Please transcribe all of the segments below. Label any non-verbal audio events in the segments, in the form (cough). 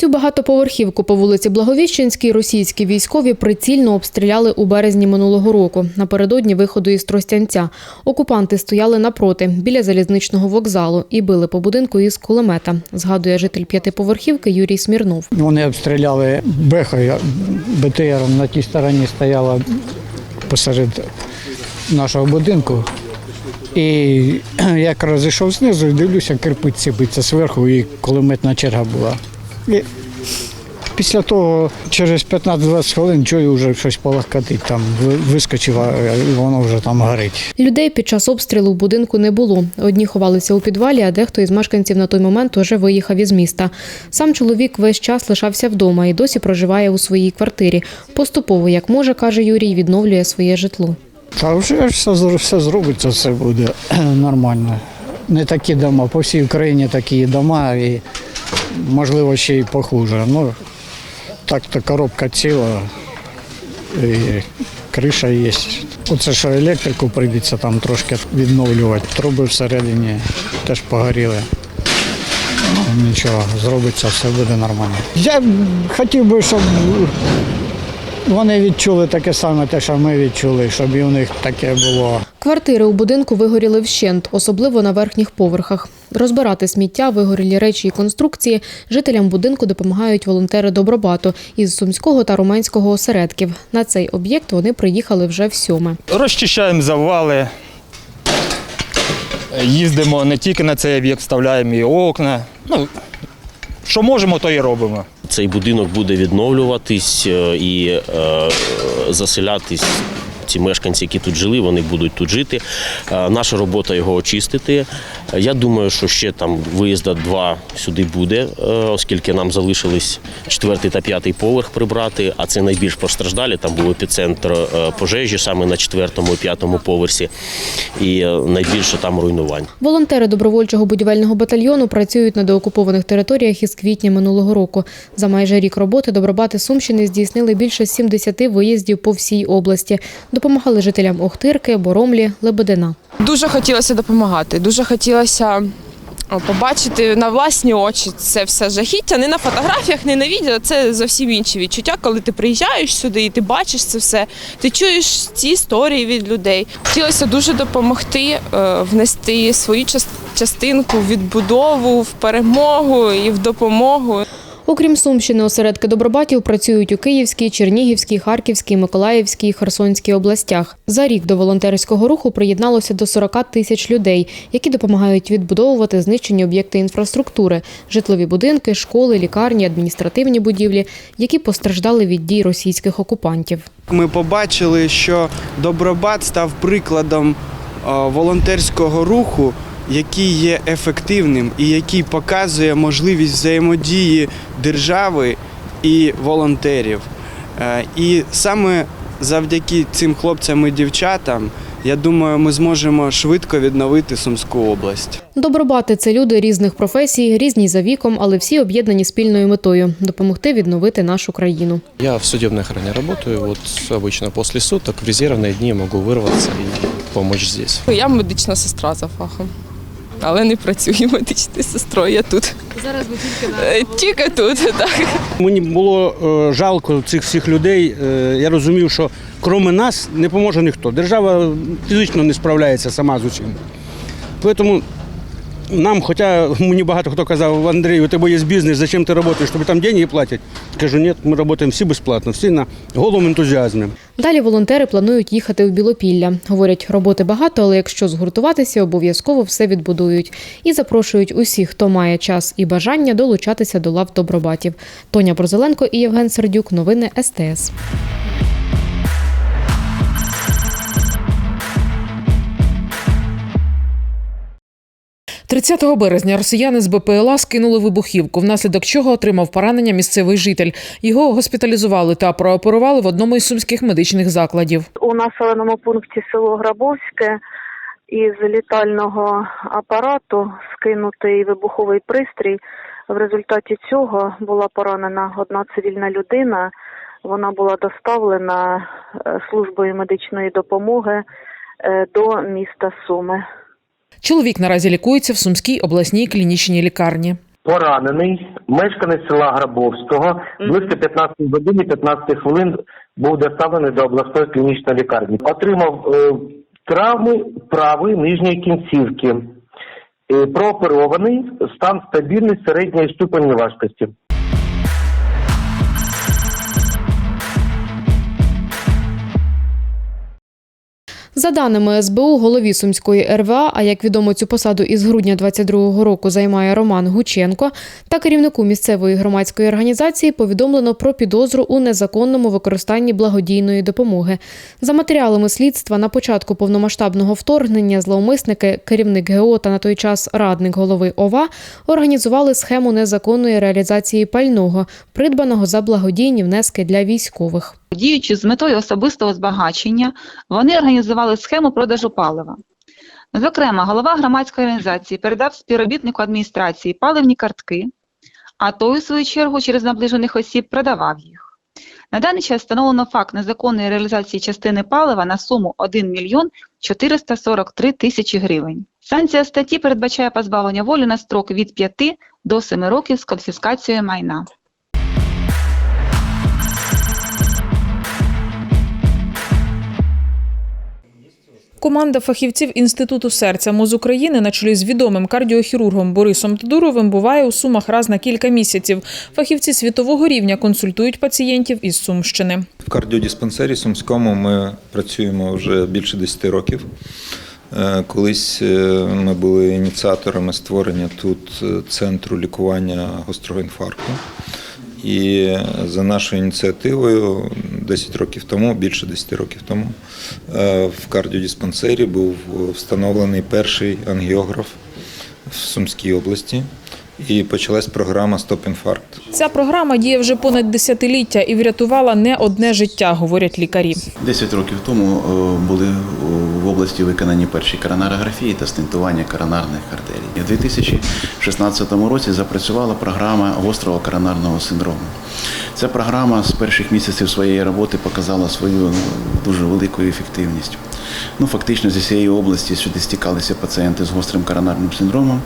Цю багатоповерхівку по вулиці Благовіщенській російські військові прицільно обстріляли у березні минулого року. Напередодні виходу із Тростянця. Окупанти стояли напроти, біля залізничного вокзалу і били по будинку із кулемета, згадує житель п'ятиповерхівки Юрій Смірнов. Вони обстріляли бехою, БТР на тій стороні стояла посеред нашого будинку. І як розійшов знизу, дивлюся, кирпич сипиться зверху, і кулеметна черга була. І після того, через 15-20 хвилин, чую, вже щось полахкатить, там ви- вискочив, а воно вже там горить. Людей під час обстрілу в будинку не було. Одні ховалися у підвалі, а дехто із мешканців на той момент уже виїхав із міста. Сам чоловік весь час лишався вдома і досі проживає у своїй квартирі. Поступово, як може, каже Юрій, відновлює своє житло. Та вже все, все зробиться, все буде (clears throat) нормально. Не такі дома, по всій Україні такі дома і можливо ще й похуже. Ну, так то коробка ціла, і криша є. Оце що електрику прийдеться там трошки відновлювати. Труби всередині теж погоріли. Нічого, зробиться, все буде нормально. Я хотів би, щоб вони відчули таке саме, те, що ми відчули, щоб і у них таке було. Квартири у будинку вигоріли вщент, особливо на верхніх поверхах. Розбирати сміття, вигорілі речі і конструкції жителям будинку допомагають волонтери Добробату із Сумського та Руманського осередків. На цей об'єкт вони приїхали вже в сьоме. Розчищаємо завали. Їздимо не тільки на цей об'єкт, вставляємо і окна. Ну, що можемо, то і робимо. Цей будинок буде відновлюватись е, і е, заселятись. Ці мешканці, які тут жили, вони будуть тут жити. Е, Наша робота його очистити. Е, Я думаю, що ще там виїзда два сюди буде, е, оскільки нам залишились четвертий та п'ятий поверх прибрати, а це найбільш постраждалі. Там був епіцентр пожежі саме на четвертому і п'ятому поверсі, і найбільше там руйнувань. Волонтери добровольчого будівельного батальйону працюють на деокупованих територіях із квітня минулого року. За майже рік роботи Добробати Сумщини здійснили більше 70 виїздів по всій області. Допомагали жителям Охтирки, Боромлі, Лебедина. Дуже хотілося допомагати, дуже хотілося побачити на власні очі це все жахіття. Не на фотографіях, не на відео. Це зовсім інші відчуття, коли ти приїжджаєш сюди і ти бачиш це все. Ти чуєш ці історії від людей. Хотілося дуже допомогти, е, внести свою частинку в відбудову, в перемогу і в допомогу. Окрім Сумщини, осередки Добробатів працюють у Київській, Чернігівській, Харківській, Миколаївській і Херсонській областях. За рік до волонтерського руху приєдналося до 40 тисяч людей, які допомагають відбудовувати знищені об'єкти інфраструктури, житлові будинки, школи, лікарні, адміністративні будівлі, які постраждали від дій російських окупантів. Ми побачили, що Добробат став прикладом е, волонтерського руху, який є ефективним і який показує можливість взаємодії держави і волонтерів. Е, І саме завдяки цим хлопцям і дівчатам, я думаю, ми зможемо швидко відновити Сумську область. Добробати це люди різних професій, різні за віком, але всі об'єднані спільною метою допомогти відновити нашу країну. Я в судебной охране работаю. Вот обычно после суток в резервные дни могу вырваться и помочь здесь. Я медична сестра за фахом, але не працюю медичною сестрою. Я тут. Зараз ви тільки тільки тут, так. Мені було е, жалко цих всіх людей. Е, Я розумів, що крім нас не поможе ніхто. Держава фізично не справляється сама з усім. Тому нам, хоча мені багато хто казав, Андрій, у тебе є бізнес, зачем ти працюєш, тобі там гроші платять. Кажу, ні, ми працюємо всі безплатно, всі на голому ентузіазмі. Далі волонтери планують їхати в Білопілля. Говорять, роботи багато, але якщо згуртуватися, обов'язково все відбудують. І запрошують усіх, хто має час і бажання долучатися до лав добробатів. Тоня Борзеленко і Євген Сердюк. Новини СТС. 30 березня росіяни з БПЛА скинули вибухівку, внаслідок чого отримав поранення місцевий житель. Його госпіталізували та прооперували в одному із сумських медичних закладів. у населеному пункті село Грабовське із літального апарату скинутий вибуховий пристрій. В результаті цього була поранена одна цивільна людина. Вона була доставлена е, службою медичної допомоги е, до міста Суми. Чоловік наразі лікується в Сумській обласній клінічній лікарні. Поранений, мешканець села Грабовського, близько 15 годин і 15 хвилин був доставлений до обласної клінічної лікарні. Отримав е, травми правої нижньої кінцівки. Е, прооперований, стан стабільний середньої ступені важкості. За даними СБУ, голові Сумської РВА, а як відомо, цю посаду із грудня 22-го року займає Роман Гученко, та керівнику місцевої громадської організації повідомлено про підозру у незаконному використанні благодійної допомоги. За матеріалами слідства на початку повномасштабного вторгнення зловмисники, керівник ГО та на той час радник голови ОВА, організували схему незаконної реалізації пального, придбаного за благодійні внески для військових. Діючи з метою особистого збагачення, вони організували схему продажу палива. Зокрема, голова громадської організації передав співробітнику адміністрації паливні картки, а той, у свою чергу, через наближених осіб продавав їх. На даний час встановлено факт незаконної реалізації частини палива на суму 1 мільйон 443 тисячі гривень. Санкція статті передбачає позбавлення волі на строк від 5 до 7 років з конфіскацією майна. Команда фахівців Інституту серця МОЗ України на чолі з відомим кардіохірургом Борисом Тодуровим буває у Сумах раз на кілька місяців. Фахівці світового рівня консультують пацієнтів із Сумщини. В кардіодиспансері Сумському ми працюємо вже більше 10 років. Е, Колись е, ми були ініціаторами створення тут е, центру лікування гострого інфаркту. І за нашою ініціативою 10 років тому, більше 10 років тому, е, в кардіодиспансері був встановлений перший ангіограф в Сумській області. І почалась програма Стоп інфаркт. Ця програма діє вже понад десятиліття і врятувала не одне життя, говорять лікарі. Десять років тому е, були в області виконані перші коронарографії та стентування коронарних артерій. У 2016 році запрацювала програма гострого коронарного синдрому. Ця програма з перших місяців своєї роботи показала свою ну, дуже велику ефективність. Ну, фактично з усієї області сюди стікалися пацієнти з гострим коронарним синдромом.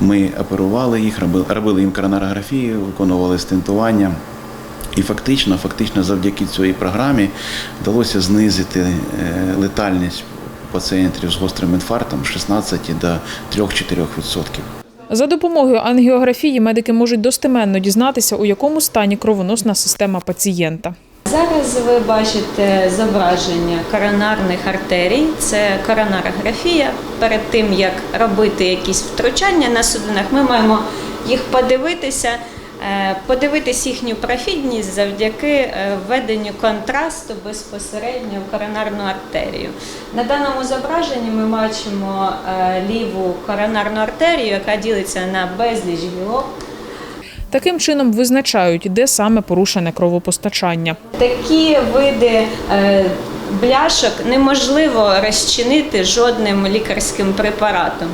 Ми оперували їх, робили, робили їм коронарографію, виконували стентування. І фактично, фактично, завдяки цій програмі вдалося знизити е, летальність пацієнтів з гострим інфарктом з 16 до 3-4%. За допомогою ангіографії медики можуть достеменно дізнатися, у якому стані кровоносна система пацієнта. Зараз ви бачите зображення коронарних артерій. Це коронарографія. Перед тим як робити якісь втручання на судинах, ми маємо їх подивитися, подивитись їхню профільність завдяки е, введенню контрасту безпосередньо в коронарну артерію. На даному зображенні ми бачимо е, ліву коронарну артерію, яка ділиться на безліч гілок. Таким чином визначають, де саме порушене кровопостачання. Такі види е, бляшок неможливо розчинити жодним лікарським препаратом.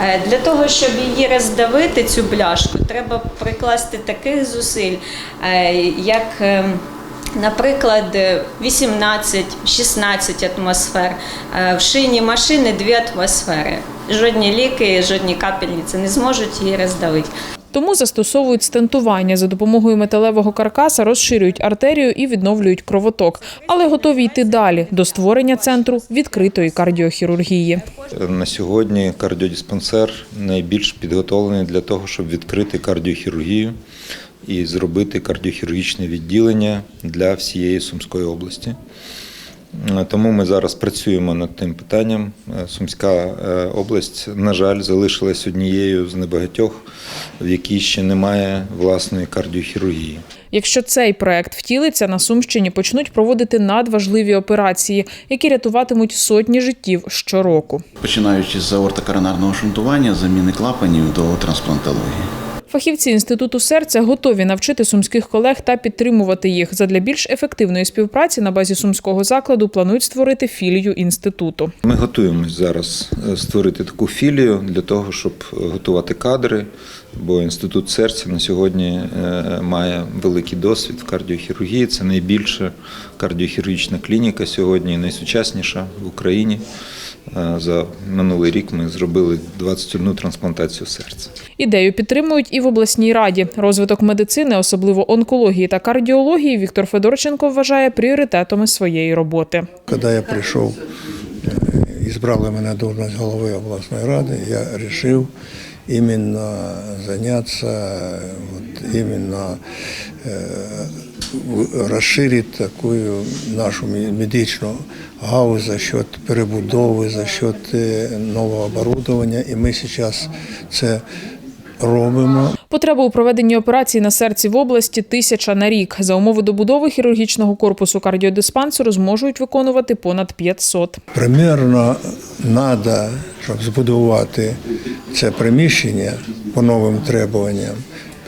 Е, Для того, щоб її роздавити, цю бляшку, треба прикласти таких зусиль, е, як е, Наприклад, 18-16 атмосфер, в шині машини 2 атмосфери. Жодні ліки, жодні капельниці не зможуть її роздавити. Тому застосовують стентування за допомогою металевого каркаса, розширюють артерію і відновлюють кровоток, але готові йти далі до створення центру відкритої кардіохірургії. На сьогодні кардіодиспансер найбільш підготовлений для того, щоб відкрити кардіохірургію і зробити кардіохірургічне відділення для всієї Сумської області. Е, Тому ми зараз працюємо над тим питанням. Е, Сумська е, область, на жаль, залишилась однією з небагатьох, в якій ще немає власної кардіохірургії. Якщо цей проект втілиться, на Сумщині почнуть проводити надважливі операції, які рятуватимуть сотні життів щороку. Починаючи з аортокоронарного шунтування, заміни клапанів до трансплантології. Фахівці інституту серця готові навчити сумських колег та підтримувати їх. Задля більш ефективної співпраці на базі сумського закладу планують створити філію інституту. Ми готуємось зараз е, створити таку філію для того, щоб готувати кадри. Бо інститут серця на сьогодні е, має великий досвід в кардіохірургії. Це найбільша кардіохірургічна клініка сьогодні, найсучасніша в Україні. Е, За минулий рік ми зробили 21 трансплантацію серця. Ідею підтримують і в обласній раді. Розвиток медицини, особливо онкології та кардіології, Віктор Федорченко вважає пріоритетами своєї роботи. Когда я пришел, э, избрали меня должность головы областной рады, я решил именно заняться, э, вот расширить такую нашу ме- медичную галузь за счет перебудови, за счет э, нового оборудования. І ми зараз це робимо. Потреба у проведенні операцій на серці в області тисяча на рік. За умови добудови хірургічного корпусу кардіодиспансеру зможуть виконувати понад 500. Примерно треба, щоб збудувати це приміщення по новим требуванням,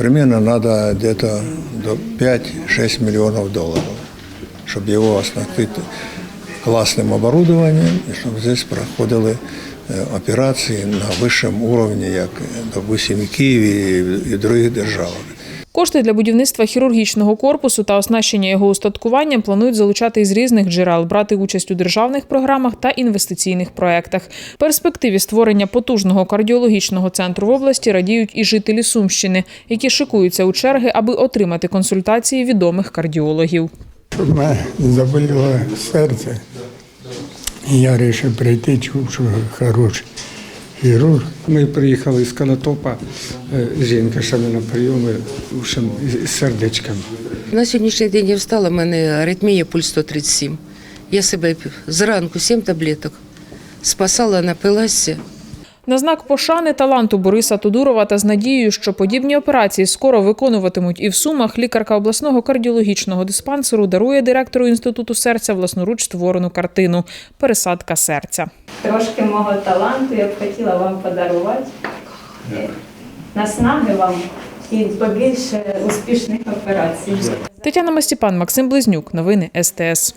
примерно треба десь до 5-6 мільйонів доларів, щоб його оснастити класним оборудованням і щоб здесь проходили операции операції на вищому уровне, як, допустим, в Києві і в інших державах. Кошти для будівництва хірургічного корпусу та оснащення його устаткуванням планують залучати із різних джерел, брати участь у державних програмах та інвестиційних проектах. Перспективі створення потужного кардіологічного центру в області радіють і жителі Сумщини, які шикуються у черги, аби отримати консультації відомих кардіологів. У мене заболіло серце. І я вирішив прийти, чув, що хороший хірург. Ми приїхали з Конотопа, е, жінка ще на прийоми з сердечком. На сьогоднішній день я встала, в мене аритмія, пульс 137. Я себе зранку сім таблеток спасала, напилася. На знак пошани таланту Бориса Тодурова та з надією, що подібні операції скоро виконуватимуть і в Сумах, лікарка обласного кардіологічного диспансеру дарує директору інституту серця власноруч створену картину Пересадка серця. Трошки мого таланту я б хотіла вам подарувати. Наснаги вам і побільше успішних операцій. Тетяна Мастіпан, Максим Близнюк. Новини СТС.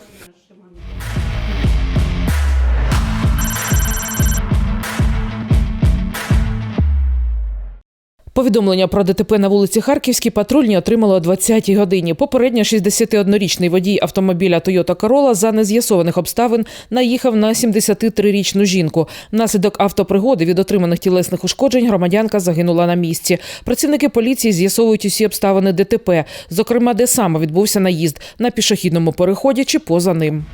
Повідомлення про ДТП на вулиці Харківській патрульні отримали о 20-й годині. Попередньо 61-річний водій автомобіля Toyota Corolla за нез'ясованих обставин наїхав на 73-річну жінку. Внаслідок автопригоди від отриманих тілесних ушкоджень громадянка загинула на місці. Працівники поліції з'ясовують усі обставини ДТП, зокрема, де саме відбувся наїзд на пішохідному переході чи поза ним.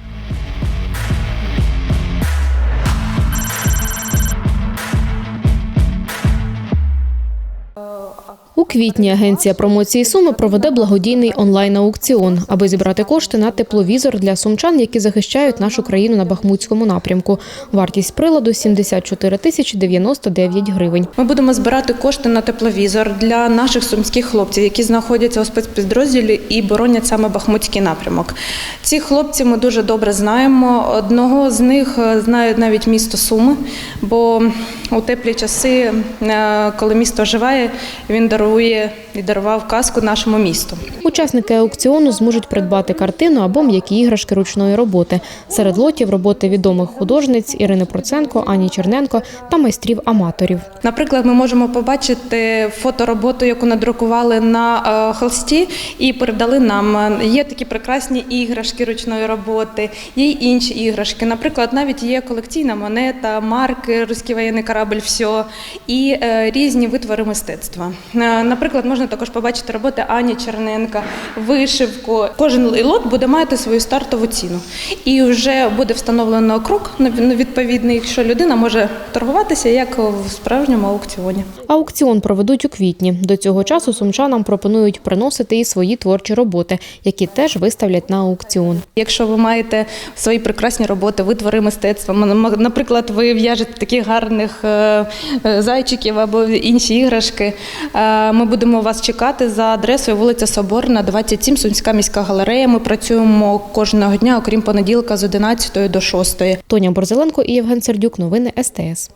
У квітні агенція промоції Суми проведе благодійний онлайн-аукціон, аби зібрати кошти на тепловізор для сумчан, які захищають нашу країну на Бахмутському напрямку. Вартість приладу 74 тисячі 99 гривень. Ми будемо збирати кошти на тепловізор для наших сумських хлопців, які знаходяться у спецпідрозділі і боронять саме Бахмутський напрямок. Ці хлопці ми дуже добре знаємо. Одного з них е, знає навіть місто Суми, бо у теплі часи, е, коли місто оживає, він дарує і дарував казку нашому місту. Учасники аукціону зможуть придбати картину або м'які іграшки ручної роботи. Серед лотів роботи відомих художниць Ірини Проценко, Ані Черненко та майстрів-аматорів. Наприклад, ми можемо побачити фотороботу, яку надрукували на е, холсті і передали нам. Є такі прекрасні іграшки ручної роботи, є й інші іграшки. Наприклад, навіть є колекційна монета, марки, руський воєнний корабль, все і е, різні витвори мистецтва. Е, Наприклад, можна можна також побачити роботи Ані Черненка, вишивку. Кожен лот буде мати свою стартову ціну. І вже буде встановлено крок відповідний, що людина може торгуватися як в справжньому аукціоні. Аукціон проведуть у квітні. До цього часу сумчанам пропонують приносити і свої творчі роботи, які теж виставлять на аукціон. Якщо ви маєте свої прекрасні роботи, витвори мистецтва, наприклад, ви в'яжете таких гарних е, е, зайчиків або інші іграшки, е, ми будемо вас чекати за адресою вулиця Соборна, 27, Сумська міська галерея. Ми працюємо кожного дня, окрім понеділка, з 11 до 6. Тоня Борзеленко і Євген Сердюк. Новини СТС.